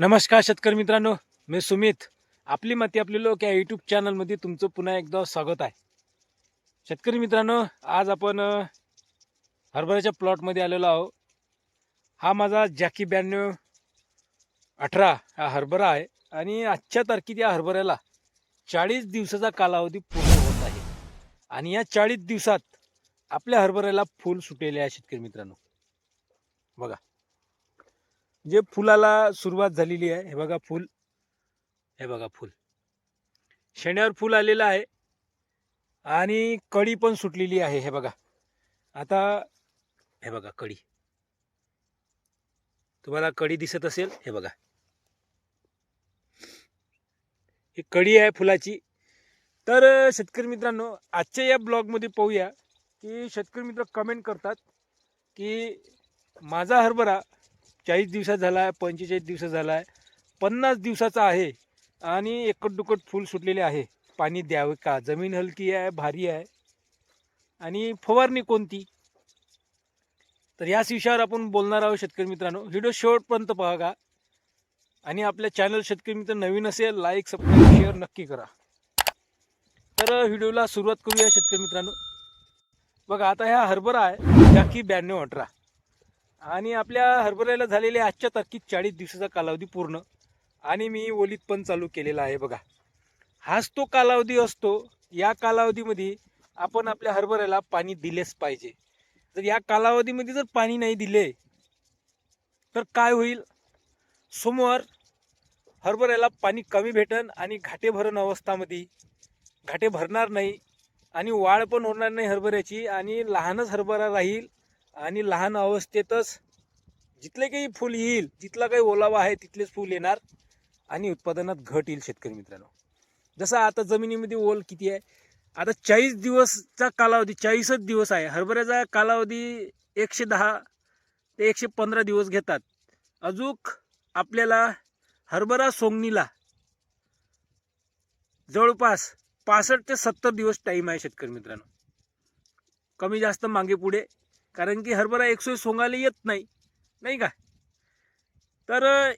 नमस्कार शेतकरी मित्रांनो मी सुमित. आपली माती आपली लोक या यूट्यूब चॅनलमध्ये तुमचं पुन्हा एकदा स्वागत आहे. शेतकरी मित्रांनो आज आपण हरभऱ्याच्या प्लॉटमध्ये आलेलो आहोत. हा माझा जॅकी ब्याण्णव अठरा हा हरभरा आहे आणि आजच्या तारखेत या हरभऱ्याला चाळीस दिवसाचा कालावधी पूर्ण होत आहे. आणि या चाळीस दिवसात आपल्या हरभऱ्याला फूल सुटेले आहे शेतकरी मित्रांनो. बघा. जे फुलाला सुरुवात झालेली आहे हे बघा फुल. हे बघा फुल. शेण्यावर फुल आलेलं आहे आणि कळी पण सुटलेली आहे हे बघा. आता हे बघा कळी. तुम्हाला कळी दिसत असेल हे बघा. ही कळी आहे फुलाची. तर शेतकरी मित्रांनो आजच्या या ब्लॉगमध्ये पाहूया की शेतकरी मित्र कमेंट करतात की माझा हरभरा चाळीस दिवसात झाला आहे पंचेचाळीस दिवसात झाला आहे पन्नास दिवसाचा आहे आणि एकट दुकट फूल सुटलेले आहे. पाणी द्यावे का? जमीन हलकी आहे भारी आहे. आणि फवारणी कोणती? तर याच विषयावर आपण बोलणार आहोत शेतकरी मित्रांनो. व्हिडिओ शेवटपर्यंत पहा का? आणि आपल्या चॅनल शेतकरी मित्र नवीन असेल लाईक सबस्क्राईब शेअर नक्की करा. तर व्हिडिओला सुरुवात करूया शेतकरी मित्रांनो. बघा आता ह्या हरभरा आहे जाकी ब्याण्णव अठरा. आणि आपल्या हरभऱ्याला झालेले आजच्या तारखेत चाळीस दिवसाचा कालावधी पूर्ण. आणि मी ओलीत पण चालू केलेला आहे बघा. हाच तो कालावधी असतो. या कालावधीमध्ये आपण आपल्या हरभऱ्याला पाणी दिलेच पाहिजे. जर या कालावधीमध्ये जर पाणी नाही दिले तर काय होईल? समोर हरभऱ्याला पाणी कमी भेटन आणि घाटे भरण अवस्थामध्ये. घाटे भरणार नाही आणि वाढ पण होणार नाही हरभऱ्याची आणि लहानच हरभरा राहील. आणि लहान अवस्थेतच जिथले काही फूल येईल जिथला काही ओलावा आहे तिथलेच फूल येणार आणि उत्पादनात घट येईल शेतकरी मित्रांनो. जसं आता जमिनीमध्ये ओल किती आहे? आता चाळीस दिवसचा कालावधी चाळीसच दिवस आहे. हरभऱ्याचा कालावधी एकशे दहा ते एकशे पंधरा दिवस घेतात. अजूक आपल्याला हरभरा सोंगणीला जवळपास पासष्ट ते सत्तर दिवस टाईम आहे शेतकरी मित्रांनो. कमी जास्त मागे पुढे कारण की हरभरा एकसोय सोंगायला येत नाही. नाही का? तर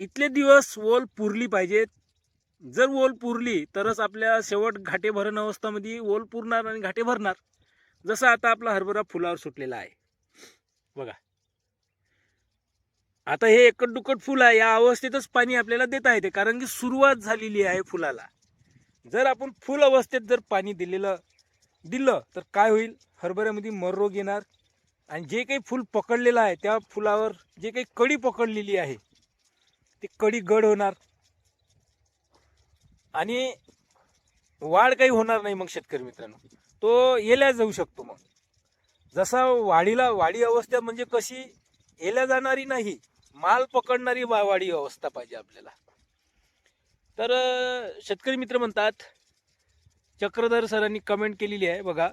इथले दिवस ओल पुरली पाहिजेत. जर ओल पुरली तरच आपल्या शेवट घाटे भरण अवस्थामध्ये ओल पुरणार आणि घाटे भरणार. जसं आता आपला हरभरा फुलावर सुटलेला आहे. बघा. आता हे एकट दुकट फुल आहे या अवस्थेतच पाणी आपल्याला देता येते. कारण की सुरुवात झालेली आहे फुलाला. जर आपण फुल अवस्थेत जर पाणी दिलेलं दिलं तर काय होईल? हरभऱ्यामध्ये मर रोग येणार आणि जे काही फूल पकडलेलं आहे त्या फुलावर जे काही कडी पकडलेली आहे ती कडी गड होणार. आणि वाढ काही होणार नाही मग शेतकरी मित्रांनो. तो येल्या जाऊ शकतो मग. जसा वाढीला वाढी अवस्था म्हणजे कशी येल्या जाणारी नाही माल पकडणारी वा- वाढी अवस्था पाहिजे आपल्याला. तर शेतकरी मित्र म्हणतात चक्रधर सरांनी कमेंट केलेली आहे बघा.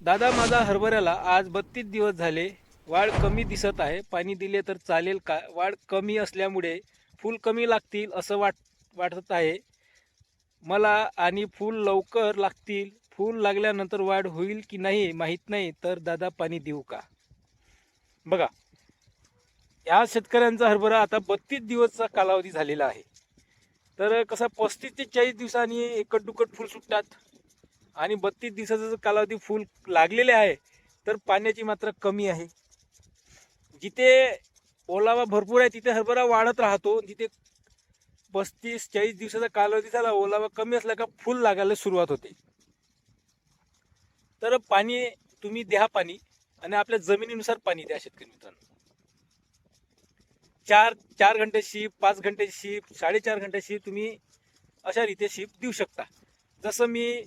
दादा माझा हरभऱ्याला आज बत्तीस दिवस झाले. वाढ कमी दिसत आहे. पाणी दिले तर चालेल का? वाढ कमी असल्यामुळे फूल कमी लागतील असं वाट वाटत आहे. मला आणि फूल लवकर लागतील. फूल लागल्यानंतर वाढ होईल की नाही माहीत नाही तर दादा पाणी देऊ का? बघा या शेतकऱ्यांचा हरभरा आता बत्तीस दिवसचा कालावधी झालेला आहे. तर कसा पस्तीस ते चाळीस दिवसांनी एकट दुकट फूल सुटतात. आणि बत्तीस दिवसाचा जर कालावधी फुल लागलेले आहे तर पाण्याची मात्रा कमी आहे. जिथे ओलावा भरपूर आहे तिथे हरभरा वाढत राहतो. जिथे पस्तीस चाळीस दिवसाचा कालावधी झाला ओलावा कमी असला का फुल लागायला सुरुवात होते. तर पाणी तुम्ही द्या पाणी आणि आपल्या जमिनीनुसार पाणी द्या शेतकरी मित्रांनो. चार चार घंटे शिप पाच घंटे शिप साडेचार घंटे शिप तुम्ही अशा रीते शिप देऊ शकता. जसं मी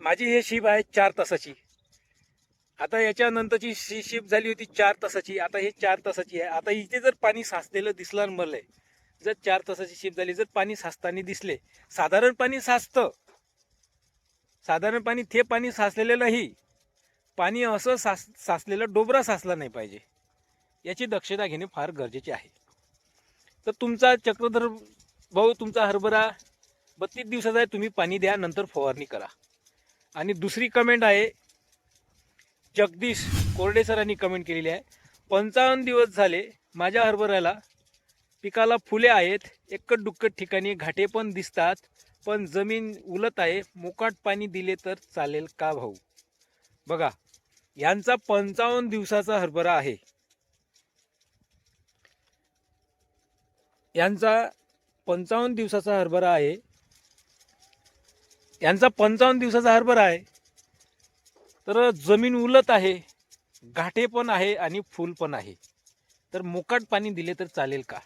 माझी हे शिप आहे चार तासाची. आता याच्यानंतरची शी शिप झाली होती चार तासाची. आता हे चार तासाची आहे. आता इथे जर पाणी साचलेलं दिसलं आणि मला जर चार तासाची शिप झाली जर पाणी साचताना दिसले साधारण पाणी साचतं. साधारण पाणी ते पाणी साचलेलं नाही. पाणी असं साच साचलेलं डोबरा साचला नाही पाहिजे. याची दक्षता घेणे फार गरजेचे आहे. तर तुमचा चक्रधर भाऊ तुमचा हरभरा बत्तीस दिवसाचा आहे. तुम्ही पाणी द्या नंतर फवारणी करा. आणि दुसरी कमेंट आहे जगदीश कोरडे सरांनी कमेंट केलेली आहे. पंचावन्न दिवस झाले माझ्या हरभऱ्याला पिकाला फुले आहेत एकट दुक्कट ठिकाणी घाटे पण दिसतात पण जमीन उलत आहे मोकाट पाणी दिले तर चालेल का भाऊ? बघा यांचा पंचावन्न दिवसाचा हरभरा आहे. यांचा पंचावन्न दिवसाचा हरभरा आहे. यांचा पंचावन्न दिवसाचा हरभरा आहे. तर जमीन उलत आहे घाटे पण आहे आणि फूल पण आहे. तर मोकाट पाणी दिले तर चालेल का?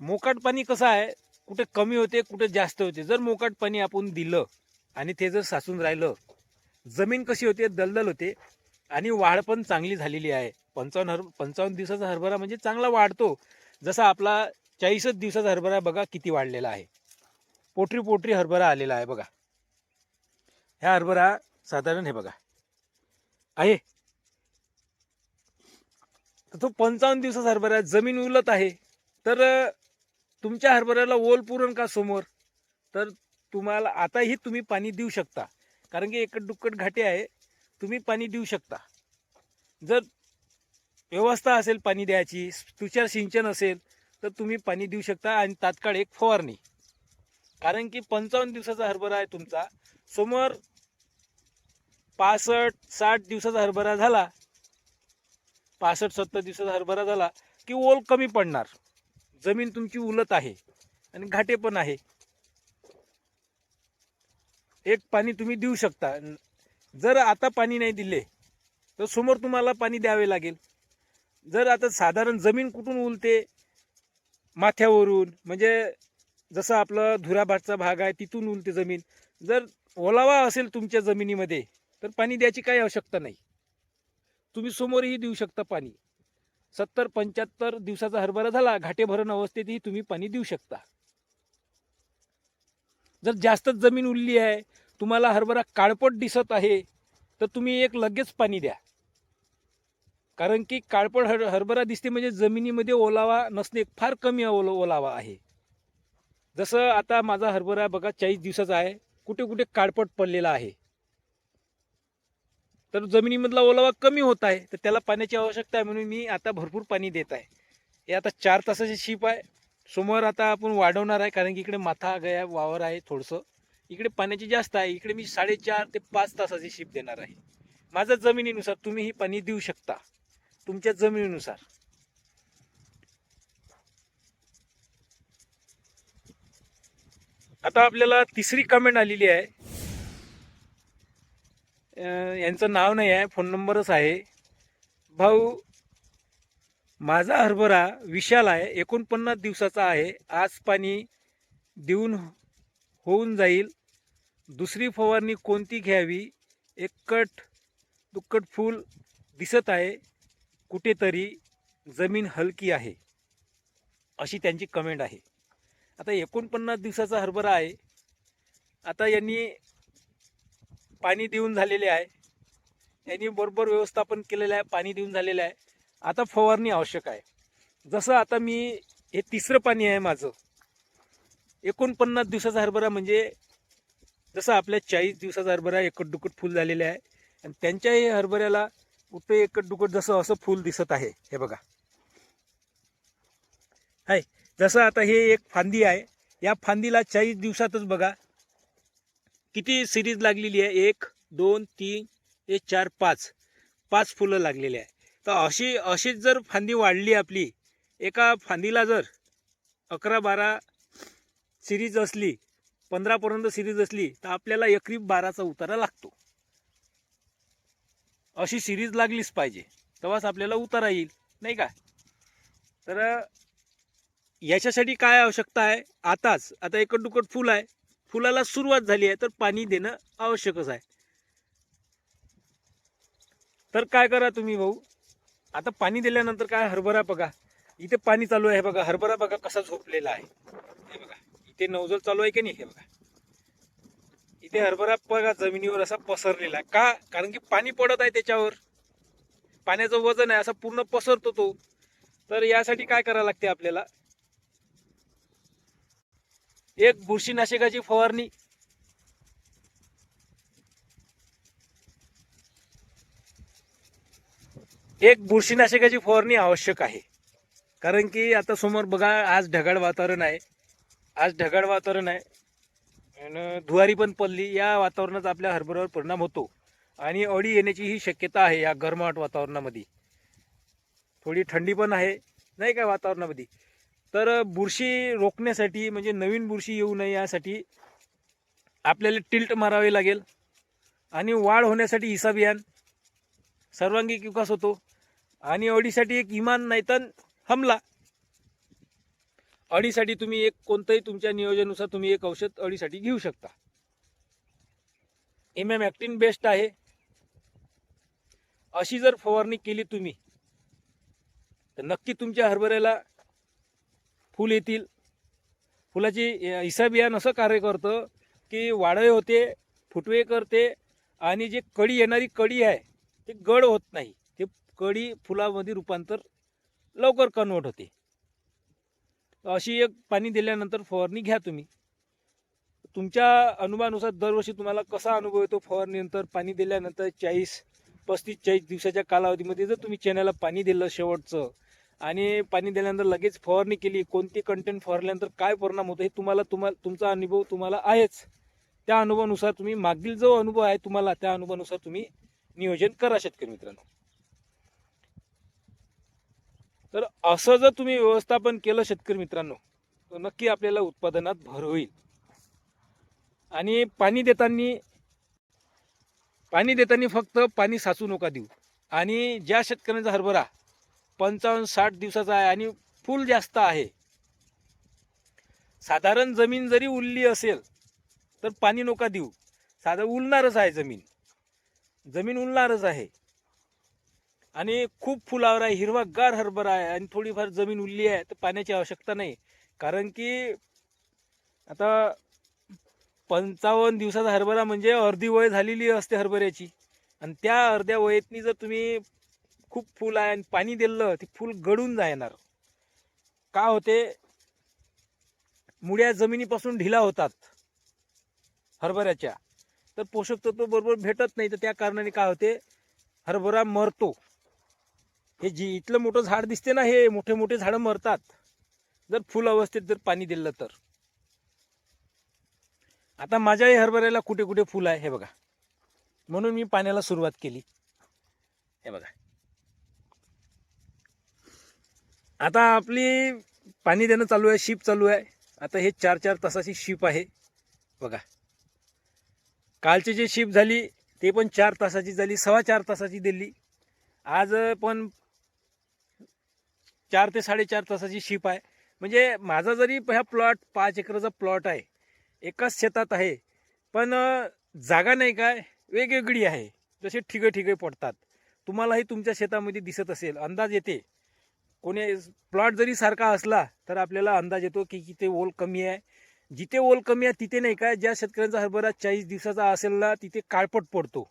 मोकाट पाणी कसं आहे? कुठे कमी होते कुठे जास्त होते? जर मोकाट पाणी आपण दिलं आणि ते जर साचून राहिलं जमीन कशी होते? दलदल होते आणि वाढ पण चांगली झालेली आहे. पंचावन्न हर पंचावन्न दिवसाचा हरभरा म्हणजे चांगला वाढतो. जसा आपला चाळीसच दिवसाचा हरभरा बघा किती वाढलेला आहे. पोटरी पोटरी हरभरा आलेला आहे बघा. ह्या हरभरा साधारण हे बघा. आहे. तर तो पंचावन्न दिवसाचा हरभरा जमीन उलत आहे. तर तुमच्या हरभऱ्याला ओल पुरण का समोर? तर तुम्हाला आताही तुम्ही पाणी देऊ शकता. कारण की एकट दुक्कट घाटे आहे. तुम्ही पाणी देऊ शकता. जर व्यवस्था असेल पाणी द्यायची तुषार सिंचन असेल तर तुम्ही पाणी देऊ शकता आणि तात्काळ एक फवारणी. कारण की पंचावन्न दिवसाचा हरभरा आहे तुमचा. समोर पासष्ट साठ दिवसाचा हरभरा झाला. पासष्ट सत्तर दिवसाचा हरभरा झाला की ओल कमी पडणार. जमीन तुमची उलत आहे आणि घाटे पण आहे. एक पाणी तुम्ही देऊ शकता. जर आता पाणी नाही दिले तर समोर तुम्हाला पाणी द्यावे लागेल. जर आता साधारण जमीन कुठून उलते? माथ्यावरून म्हणजे जसं आपलं धुराभाटचा भाग आहे तिथून उलते जमीन. जर ओलावा असेल तुमच्या जमिनीमध्ये तर पाणी द्यायची काही आवश्यकता नाही. तुम्ही समोरही देऊ शकता पाणी. सत्तर पंच्याहत्तर दिवसाचा हरभरा झाला घाटे भरण अवस्थेतही तुम्ही पाणी देऊ शकता. जर जास्तच जमीन उरली आहे तुम्हाला हरभरा काळपट दिसत आहे तर तुम्ही एक लगेच पाणी द्या. कारण की काळपट हर हरभरा दिसते म्हणजे जमिनीमध्ये ओलावा नसणे फार कमी ओल ओलावा आहे. जसं आता माझा हरभरा बघा चाळीस दिवसाचा आहे. कुठे कुठे काळपट पडलेला आहे. तर जमिनीमधला ओलावा कमी होत आहे. तर त्याला पाण्याची आवश्यकता आहे म्हणून मी आता भरपूर पाणी देत आहे. हे आता चार तासाची शिप आहे. समोर आता आपण वाढवणार आहे कारण की इकडे माथा गया वावर आहे थोडंसं. इकडे पाण्याची जास्त आहे. इकडे मी साडेचार ते पाच तासाची शिप देणार आहे. माझ्या जमिनीनुसार तुम्ही ही पाणी देऊ शकता. तुमच्या जमिनीनुसार. आता आपल्याला तिसरी कमेंट आलेली आहे. यांचं नाव नाही आहे फोन नंबरच आहे. भाऊ माझा हरभरा विशाल आहे एकोणपन्नास दिवसाचा आहे. आज पाणी देऊन होऊन जाईल. दुसरी फवारणी कोणती घ्यावी? एककट दुक्कट फूल दिसत आहे. कुठेतरी जमीन हलकी आहे. अशी त्यांची कमेंट आहे. आता एकोणपन्नास दिवसाचा हरभरा आहे. आता यांनी पाणी देऊन झालेले आहे. यांनी बरोबर व्यवस्थापन केलेलं आहे पाणी देऊन झालेलं आहे. आता फवारणी आवश्यक आहे. जसं आता मी हे तिसरं पाणी आहे माझं. एकोणपन्नास दिवसाचा हरभरा म्हणजे जसं आपल्या चाळीस दिवसाचा हरभरा एकट दुकट फुल झालेले आहे. आणि त्यांच्याही हरभऱ्याला कुठे एकट दुकट जसं असं फुल दिसत आहे. हे बघा. आहे जसं आता हे एक फांदी आहे या फांदीला चाळीस दिवसातच बघा. किती सिरीज लागलेली आहे? एक दोन तीन एक चार पाच. पाच फुलं लागलेली आहे. तर अशी अशीच जर फांदी वाढली आपली एका फांदीला जर अकरा बारा सिरीज असली पंधरापर्यंत सिरीज असली तर आपल्याला एकरी बाराचा उतारा लागतो. अशी सिरीज लागलीच पाहिजे. तेव्हाच आपल्याला उतारा येईल. नाही का? तर याच्यासाठी काय आवश्यकता आहे? आताच आता एकट दुकट फुल आहे. फुलाला सुरुवात झाली आहे तर पाणी देणं आवश्यकच आहे. तर काय करा तुम्ही भाऊ? आता पाणी दिल्यानंतर काय हरभरा बघा. इथे पाणी चालू आहे बघा. हरभरा बघा कसा झोपलेला आहे. हे बघा. इथे नवजल चालू आहे की नाही हे बघा. इथे हरभरा बघा जमिनीवर असा पसरलेला आहे. का? कारण की पाणी पडत आहे त्याच्यावर. पाण्याचं वजन आहे असा पूर्ण पसरतो तो. तर यासाठी काय करावं लागते आपल्याला? एक बुरशीनाशकाची फवारणी. एक बुरशीनाशकाची फवारणी आवश्यक आहे. कारण की आता समोर बघा आज ढगाळ वातावरण आहे. आज ढगाळ वातावरण आहे. आणि धुवारी पण पडली. या वातावरणाचा आपल्या हरभऱ्यावर परिणाम होतो. आणि अळी येण्याची ही शक्यता आहे या गरमाट वातावरणामध्ये. थोडी थंडी पण आहे. नाही का वातावरणामध्ये? तर बुरशी रोखण्यासाठी म्हणजे नवीन बुरशी येऊ नये यासाठी आपल्याला टिल्ट मारावे लागेल. आणि वाढ होण्यासाठी हिसाबियान सर्वांगीण विकास होतो. आणि अडीसाठी एक इमान नाही तर हमला. अडीसाठी तुम्ही एक कोणतंही तुमच्या नियोजनानुसार तुम्ही एक औषध अडीसाठी घेऊ शकता. एम एम ॲक्टिन बेस्ट आहे. अशी जर फवारणी केली तुम्ही तर नक्की तुमच्या हरभऱ्याला फुल येतील. फुलाची अ, इसाबियान असं कार्य करतं की वाढवे होते फुटवे करते आणि जे कडी येणारी कडी आहे ते गड होत नाही. ते कडी फुलामध्ये रूपांतर लवकर कन्वर्ट होते. अशी एक पाणी दिल्यानंतर फवारणी घ्या तुम्ही. तुमच्या अनुभवानुसार दरवर्षी तुम्हाला कसा अनुभव येतो फवारणीनंतर? पाणी दिल्यानंतर चाळीस पस्तीस चाळीस दिवसाच्या कालावधीमध्ये जर तुम्ही चण्याला पाणी दिलं शेवटचं आणि पाणी दिल्यानंतर लगेच फवारणी केली. कोणती कंटेंट फवारल्यानंतर काय परिणाम होतो हे तुम्हाला तुम्हाला तुमचा अनुभव तुम्हाला आहेच. त्या अनुभवानुसार तुम्ही मागील जो अनुभव आहे तुम्हाला त्या अनुभवानुसार तुम्ही नियोजन करा शेतकरी मित्रांनो. तर असं जर तुम्ही व्यवस्थापन केलं शेतकरी मित्रांनो तर नक्की आपल्याला उत्पादनात भर होईल. आणि पाणी देताना पाणी देताना फक्त पाणी साचू नका देऊ. आणि ज्या शेतकऱ्यांचा हरभरा पंचावन्न साठ दिवसाचा आहे आणि फुल जास्त आहे. साधारण जमीन जरी उरली असेल तर पाणी नका देऊ. साधं उलणारच आहे जमीन. जमीन उलणारच आहे. आणि खूप फुलावर आहे हिरवागार हरभरा आहे आणि थोडीफार जमीन उरली आहे तर पाण्याची आवश्यकता नाही. कारण की आता पंचावन्न दिवसाचा हरभरा म्हणजे अर्धी वय झालेली असते हरभऱ्याची. आणि त्या अर्ध्या वयतनी जर तुम्ही खूप फुल आहे आणि पाणी दिलं ते फुल गळून जाणार का होते? मुळ्या जमिनीपासून ढिला होतात हरभऱ्याच्या. तर पोषक तत्व बरोबर भेटत नाही तर त्या कारणाने काय होते? हरभरा मरतो. हे जी इथलं मोठं झाड दिसते ना हे मोठे मोठे झाडं मरतात. जर फुल अवस्थेत जर पाणी दिलं तर. आता माझ्याही हरभऱ्याला कुठे कुठे फुल आहे हे बघा. म्हणून मी पाण्याला सुरुवात केली. हे बघा. आता आपली पाणी देणं चालू आहे शिप चालू आहे. आता हे चार चार तासाची शिप आहे. बघा. कालची जी शिप झाली ते पण चार तासाची झाली सव्वा चार तासाची दिली. आज पण चार ते साडेचार तासाची शिप आहे. म्हणजे माझा जरी ह्या प्लॉट पाच एकरचा प्लॉट आहे एकाच शेतात आहे पण जागा नाही काय वेगवेगळी आहे. जसे ठिगे ठिगे पडतात. तुम्हालाही तुमच्या शेतामध्ये दिसत असेल अंदाज येते. कोणी प्लॉट जरी सारखा असला तर आपल्याला अंदाज येतो की किती ओल कमी आहे. जिथे ओल कमी आहे तिथे नाही काय ज्या शेतकऱ्यांचा हरभरा चाळीस दिवसाचा असेल ना तिथे काळपट पडतो.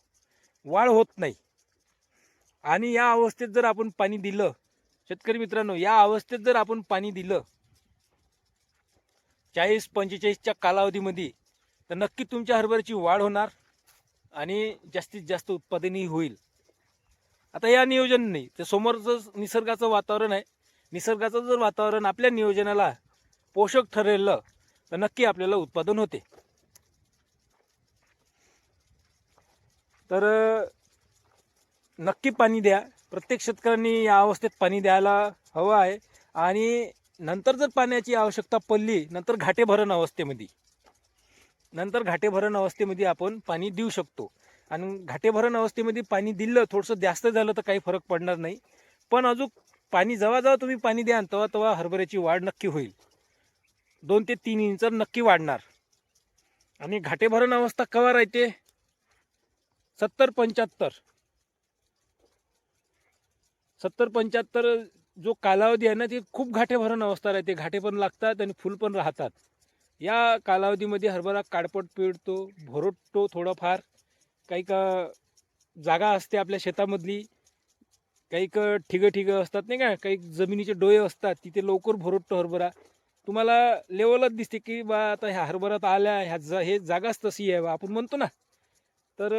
वाढ होत नाही. आणि या अवस्थेत जर आपण पाणी दिलं शेतकरी मित्रांनो या अवस्थेत जर आपण पाणी दिलं चाळीस पंचेचाळीसच्या कालावधीमध्ये तर नक्की तुमच्या हरभऱ्याची वाढ होणार आणि जास्तीत जास्त उत्पादनही होईल. आता या नियोजन नाही ते समोरचं निसर्गाचं वातावरण आहे. निसर्गाचं जर वातावरण आपल्या नियोजनाला पोषक ठरेलं तर नक्की आपल्याला उत्पादन होते. तर नक्की पाणी द्या. प्रत्येक शेतकऱ्यांनी या अवस्थेत पाणी द्यायला हवं आहे. आणि नंतर जर पाण्याची आवश्यकता पडली नंतर घाटे भरण अवस्थेमध्ये. नंतर घाटे भरण अवस्थेमध्ये आपण पाणी देऊ शकतो. आणि घाटेभरण अवस्थेमध्ये पाणी दिलं थोडंसं जास्त झालं तर काही फरक पडणार नाही. पण अजून पाणी जेव्हा तुम्ही पाणी द्याल तेव्हा तेव्हा हरभऱ्याची वाढ नक्की होईल. दोन ते तीन इंच नक्की वाढणार. आणि घाटेभरण अवस्था कवा राहते? सत्तर पंच्याहत्तर. सत्तर पंच्याहत्तर जो कालावधी आहे ना ते खूप घाटेभरण अवस्था राहते. घाटे पण लागतात आणि फुल पण राहतात. या कालावधीमध्ये हरभरा काडपट पिळतो भोरटतो थोडंफार. काही का जागा असते आपल्या शेतामधली. काही का ठिगं ठिगं असतात नाही का? काही जमिनीचे डोळे असतात तिथे लवकर भोरटतो हरभरा. तुम्हाला लेवलच दिसते की बा आता ह्या हरभऱ्यात आल्या ह्या जा हे जागाच तशी आहे बा. आपण म्हणतो ना. तर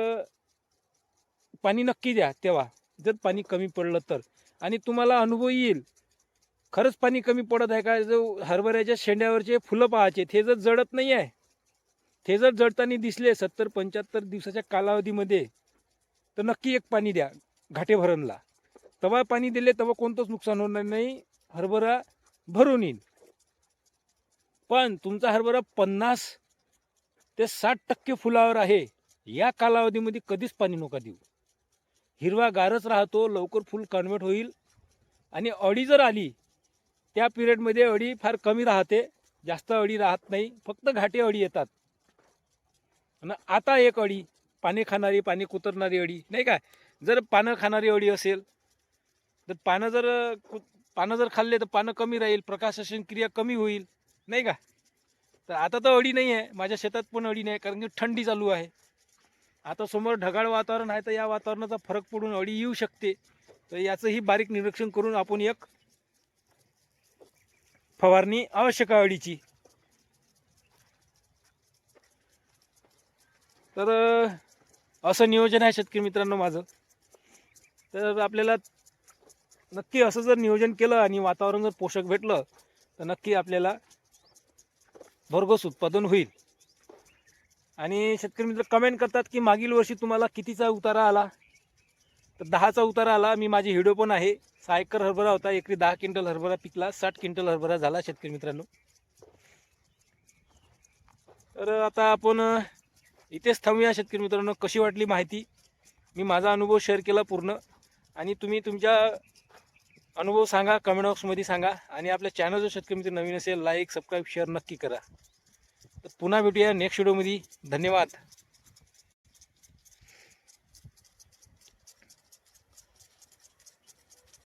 पाणी नक्की द्या तेव्हा. जर पाणी कमी पडलं तर. आणि तुम्हाला अनुभव येईल. खरंच पाणी कमी पडत आहे का? जो हरभऱ्याच्या शेंड्यावरचे फुलं पाहायचे ते जर जळत नाही आहे ते जर जळताना दिसले सत्तर पंच्याहत्तर दिवसाच्या कालावधीमध्ये तर नक्की एक पाणी द्या घाटेभरणला तेव्हा पाणी दिले तेव्हा कोणतंच नुकसान होणार नाही. हरभरा भरून येईल पण तुमचा हरभरा पन्नास ते साठ टक्के फुलावर आहे. या कालावधीमध्ये कधीच पाणी नका देऊ. हिरवा गारच राहतो लवकर फुल कन्वर्ट होईल. आणि अडी जर आली त्या पिरियडमध्ये अडी फार कमी राहते. जास्त अडी राहत नाही. फक्त घाटे अडी येतात. आणि आता एक अडी पाणी खाणारी पाणी कुतरणारी अडी नाही का? जर पानं खाणारी अडी असेल तर पानं जर कु- पानं जर खाल्ले तर पानं कमी राहील प्रकाशसन क्रिया कमी होईल नाही का? तर आता तर अडी नाही आहे माझ्या शेतात पण अडी नाही कारण की थंडी चालू आहे. आता समोर ढगाळ वातावरण आहे तर या वातावरणाचा फरक पडून अडी येऊ शकते. तर याचंही बारीक निरीक्षण करून आपण एक फवारणी आवश्यक आहे अडीची. तर असं नियोजन आहे शेतकरी मित्रांनो माझं. तर आपल्याला नक्की असं जर नियोजन केलं आणि वातावरण जर पोषक भेटलं तर नक्की आपल्याला भरघोस उत्पादन होईल. आणि शेतकरी मित्र कमेंट करतात की मागील वर्षी तुम्हाला कितीचा उतारा आला? तर दहाचा उतारा आला. मी माझी हिडो पण आहे. सहा एकर हरभरा होता. एकरी दहा क्विंटल हरभरा पिकला. साठ क्विंटल हरभरा झाला शेतकरी मित्रांनो. तर आता आपण इथेच थांबूया शेतकरी मित्रांनो. कशी वाटली माहिती? मी माझा अनुभव शेअर केला पूर्ण. आणि तुम्ही तुमच्या अनुभव सांगा कमेंट बॉक्समध्ये सांगा. आणि आपल्या चॅनल जर शेतकरी मित्र नवीन असेल लाईक सबस्क्राईब शेअर नक्की करा. तर पुन्हा भेटूया नेक्स्ट व्हिडिओमध्ये धन्यवाद.